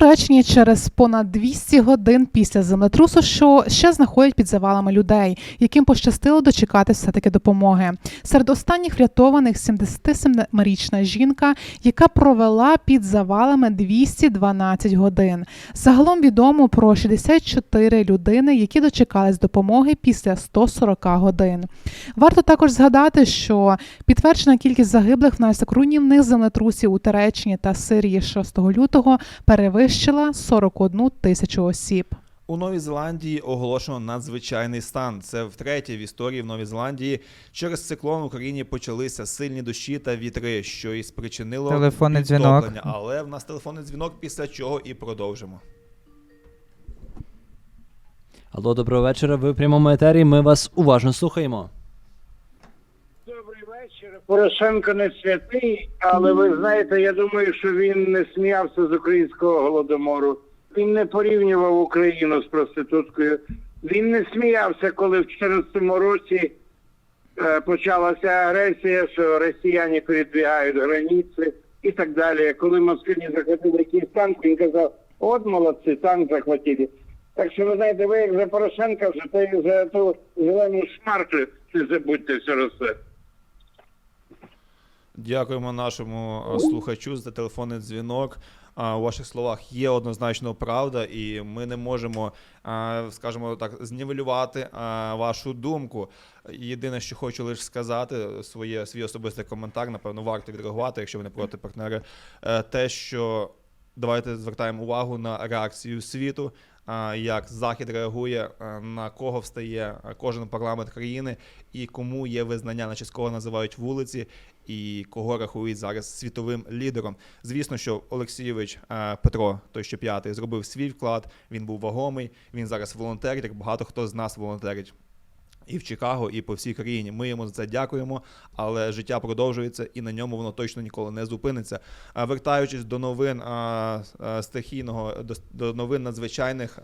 Туреччині через понад 200 годин після землетрусу, що ще знаходять під завалами людей, яким пощастило дочекатися все-таки допомоги. Серед останніх врятованих 77-річна жінка, яка провела під завалами 212 годин. Загалом відомо про 64 людини, які дочекались допомоги після 140 годин. Варто також згадати, що підтверджена кількість загиблих внаслідок руйнівних землетрусів у Туреччині та Сирії 6 лютого перевищила 41 тисячу осіб. У Новій Зеландії оголошено надзвичайний стан. Це втретє в історії в Новій Зеландії. Через циклон в Україні почалися сильні дощі та вітри, що і спричинило Телефонний дзвінок. Але в нас телефонний дзвінок, після чого і продовжимо. Алло, доброго вечора. Ви в прямому етері. Ми вас уважно слухаємо. Порошенко не святий, але ви знаєте, я думаю, що він не сміявся з українського голодомору. Він не порівнював Україну з проституткою. Він не сміявся, коли в 2014 році е, почалася агресія, що росіяни передвігають границі і так далі. Коли москалі захопили якийсь танк, він казав, от молодці, танк захватили. Так що ви знаєте, ви як за Порошенка вже за ту зелену шмарклю не забудьте все росте. Дякуємо нашому е, слухачу за телефонний дзвінок. У ваших словах є однозначно правда, і ми не можемо, скажімо так, знівелювати вашу думку. Єдине, що хочу лише сказати, своє свій особистий коментар, напевно, варто відреагувати, якщо ви не проти партнери. е, Те, що давайте звертаємо увагу на реакцію світу. Як захід реагує, на кого встає кожен парламент країни, і кому є визнання, на з кого називають вулиці, і кого рахують зараз світовим лідером. Звісно, що Олексійович е, Петро, той що п'ятий, зробив свій вклад. Він був вагомий. Він зараз волонтерить, як багато хто з нас волонтерить. І в Чикаго, і по всій країні. Ми йому за це дякуємо, але життя продовжується і на ньому воно точно ніколи не зупиниться. Вертаючись до новин стихійного, до, до новин надзвичайних,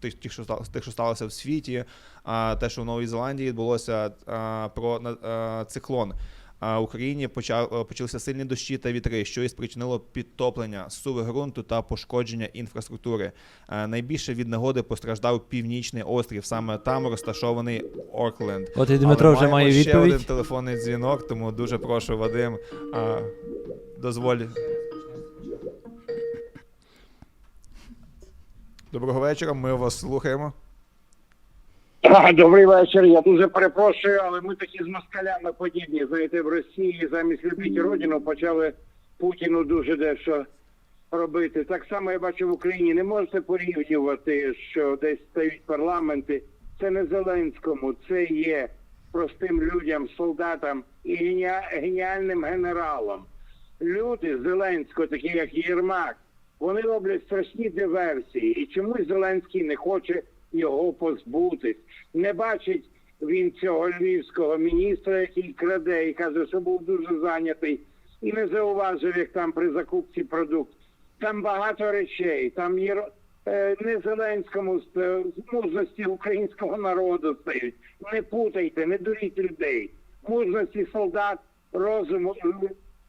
тих, що тих, що сталося в світі, а, те, що в Новій Зеландії відбулося про циклон. Україні почав е, почалися сильні дощі та вітри, що і спричинило підтоплення суви ґрунту та пошкодження інфраструктури. Е, Найбільше від негоди постраждав північний острів. Саме там розташований Оркленд. От і Дмитро Але вже має ще відповідь. один телефонний дзвінок, тому дуже прошу Вадим. Дозволь. Доброго вечора. Ми вас слухаємо. Добрий вечір. Я дуже перепрошую, але ми такі з москалями подібні. Знаєте, в Росії замість любити родину почали Путіну дуже дещо робити. Так само я бачу в Україні. Не можете порівнювати, що десь стають парламенти. Це не Зеленському, це є простим людям, солдатам і геніальним генералам. Люди Зеленського, такі як Єрмак, вони роблять страшні диверсії. І чомусь Зеленський не хоче його позбутись. Не бачить він цього львівського міністра, який краде і каже, що був дуже зайнятий, і не зауважив, як там при закупці продуктів. Там багато речей. Там є е, не Зеленському з е, мужності українського народу стають. Не путайте, не дуріть людей. Мужності солдат, розуму,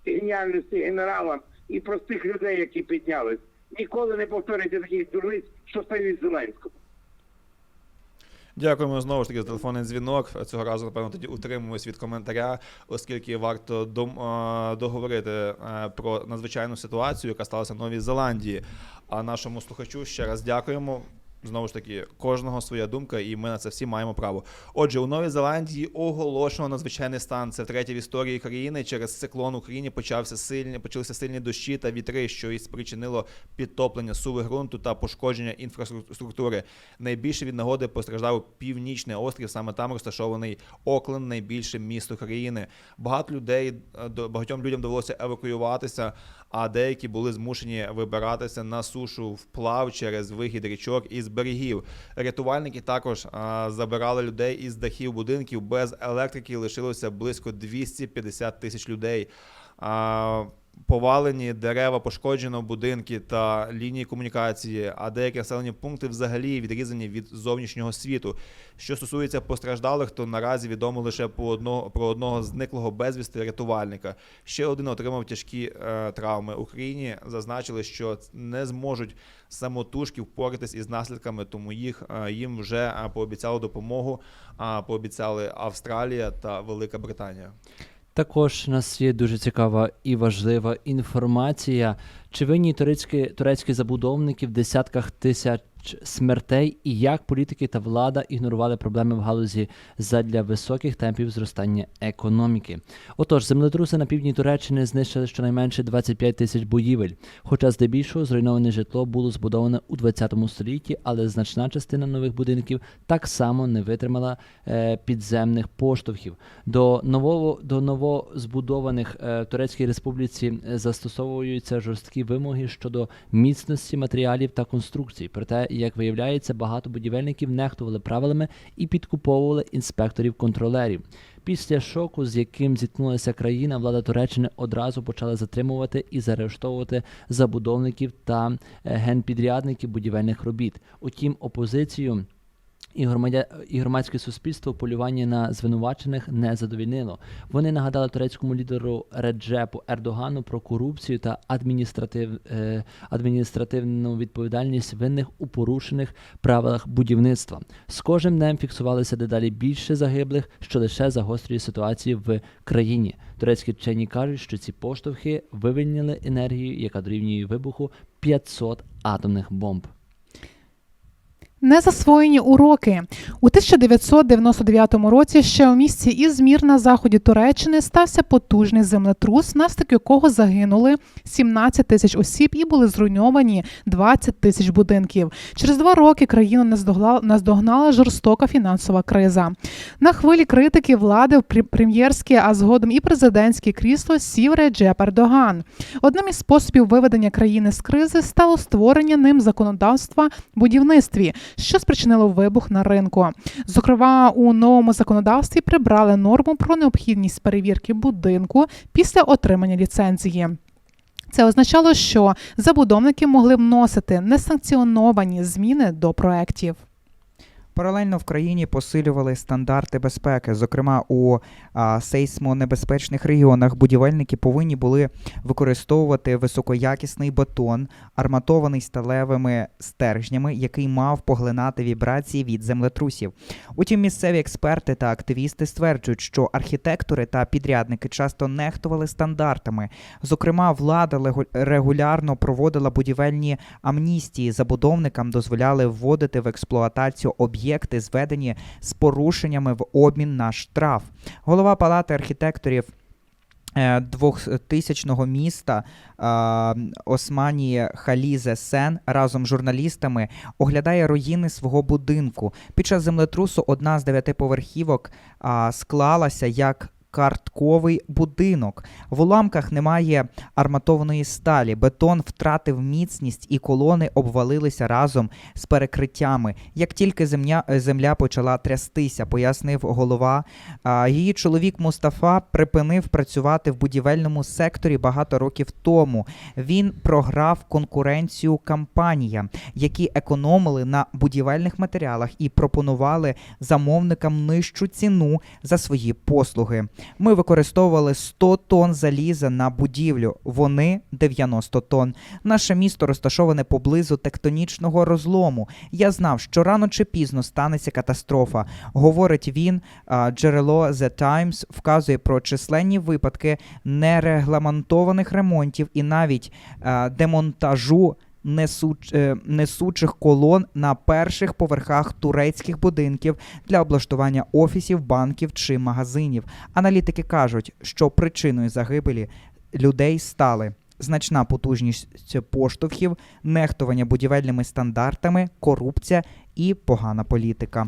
геніальності генералам і простих людей, які піднялись. Ніколи не повторюйте таких дурниць, що стають Зеленському. Дякуємо знову ж таки за телефонний дзвінок. Цього разу, напевно, тоді утримуємось від коментаря, оскільки варто а, договорити е, про надзвичайну ситуацію, яка сталася в Новій Зеландії. А нашому слухачу ще раз дякуємо. Знову ж таки, кожного своя думка, і ми на це всі маємо право. Отже, у Новій Зеландії оголошено надзвичайний стан. Це втретє в історії країни. Через циклон Україні почався сильні, почалися сильні дощі та вітри, що і спричинило підтоплення суви ґрунту та пошкодження інфраструктури. Найбільше від нагоди постраждав північний острів. Саме там розташований Окленд, найбільше місто країни. Багато людей е, багатьом людям довелося евакуюватися, а деякі були змушені вибиратися на сушу вплав через вихід річок із берегів. Рятувальники також а, забирали людей із дахів будинків. Без електрики лишилося близько 250 тисяч людей. А, Повалені дерева, пошкоджено будинки та лінії комунікації, а деякі населені пункти взагалі відрізані від зовнішнього світу. Що стосується постраждалих, то наразі відомо лише по одного, про одного зниклого безвісти рятувальника. Ще один отримав тяжкі е, травми. Україні зазначили, що не зможуть самотужки впоратись із наслідками, тому їх е, їм вже е, пообіцяли допомогу. А пообіцяли Австралія та Велика Британія. Також нас є дуже цікава і важлива інформація. Чи винні турецькі, турецькі забудовники в десятках тисяч смертей і як політики та влада ігнорували проблеми в галузі задля високих темпів зростання економіки? Отож, землетруси на півдні Туреччини знищили щонайменше 25 тисяч будівель, хоча здебільшого зруйноване житло було збудоване у 20 столітті, але значна частина нових будинків так само не витримала е, підземних поштовхів. До нового до новозбудованих е, Турецькій республіці е, застосовуються жорсткі вимоги щодо міцності матеріалів та конструкцій. Проте, як виявляється, багато будівельників нехтували правилами і підкуповували інспекторів-контролерів. Після шоку, з яким зіткнулася країна, влада Туреччини одразу почала затримувати і заарештовувати забудовників та е, генпідрядників будівельних робіт. Утім, опозицію і, громадя... і громадське суспільство полювання на звинувачених не задовільнило. Вони нагадали турецькому лідеру Реджепу Ердогану про корупцію та адміністратив... е, адміністративну відповідальність винних у порушених правилах будівництва. З кожним днем фіксувалося дедалі більше загиблих, що лише загострює ситуацію в країні. Турецькі вчені кажуть, що ці поштовхи вивільнили енергію, яка дорівнює вибуху 500 атомних бомб. Незасвоєні уроки у 1999 році ще у місті Ізмір на заході Туреччини стався потужний землетрус, внаслідок якого загинули 17 тисяч осіб і були зруйновані 20 тисяч будинків. Через два роки країну наздогнала жорстока фінансова криза. На хвилі критики влади в пр- прем'єрське, а згодом і президентське крісло сів Реджеп Ердоган. Одним із способів виведення країни з кризи стало створення ним законодавства в будівництві, що спричинило вибух на ринку. Зокрема, у новому законодавстві прибрали норму про необхідність перевірки будинку після отримання ліцензії. Це означало, що забудовники могли вносити несанкціоновані зміни до проєктів. Паралельно в країні посилювали стандарти безпеки. Зокрема, у а, сейсмонебезпечних регіонах будівельники повинні були використовувати високоякісний бетон, арматований сталевими стержнями, який мав поглинати вібрації від землетрусів. Утім, місцеві експерти та активісти стверджують, що архітектори та підрядники часто нехтували стандартами. Зокрема, влада регулярно проводила будівельні амністії. Забудовникам дозволяли вводити в експлуатацію об'єкти, зведені з порушеннями в обмін на штраф. Голова палати архітекторів. е, Двохтисячного міста е, Османії Халізе Сен разом з журналістами оглядає руїни свого будинку. Під час землетрусу одна з дев'ятиповерхівок а, склалася як картковий будинок. В уламках немає арматованої сталі. Бетон втратив міцність і колони обвалилися разом з перекриттями. Як тільки земля, земля почала трястися, пояснив голова. Її чоловік Мустафа припинив працювати в будівельному секторі багато років тому. Він програв конкуренцію компаніям, які економили на будівельних матеріалах і пропонували замовникам нижчу ціну за свої послуги. Ми використовували 100 тонн заліза на будівлю, вони 90 тонн. Наше місто розташоване поблизу тектонічного розлому. Я знав, що рано чи пізно станеться катастрофа. Говорить він. Джерело The Times вказує про численні випадки нерегламентованих ремонтів і навіть демонтажу несуч, е, несучих колон на перших поверхах турецьких будинків для облаштування офісів, банків чи магазинів. Аналітики кажуть, що причиною загибелі людей стали значна потужність поштовхів, нехтування будівельними стандартами, корупція і погана політика.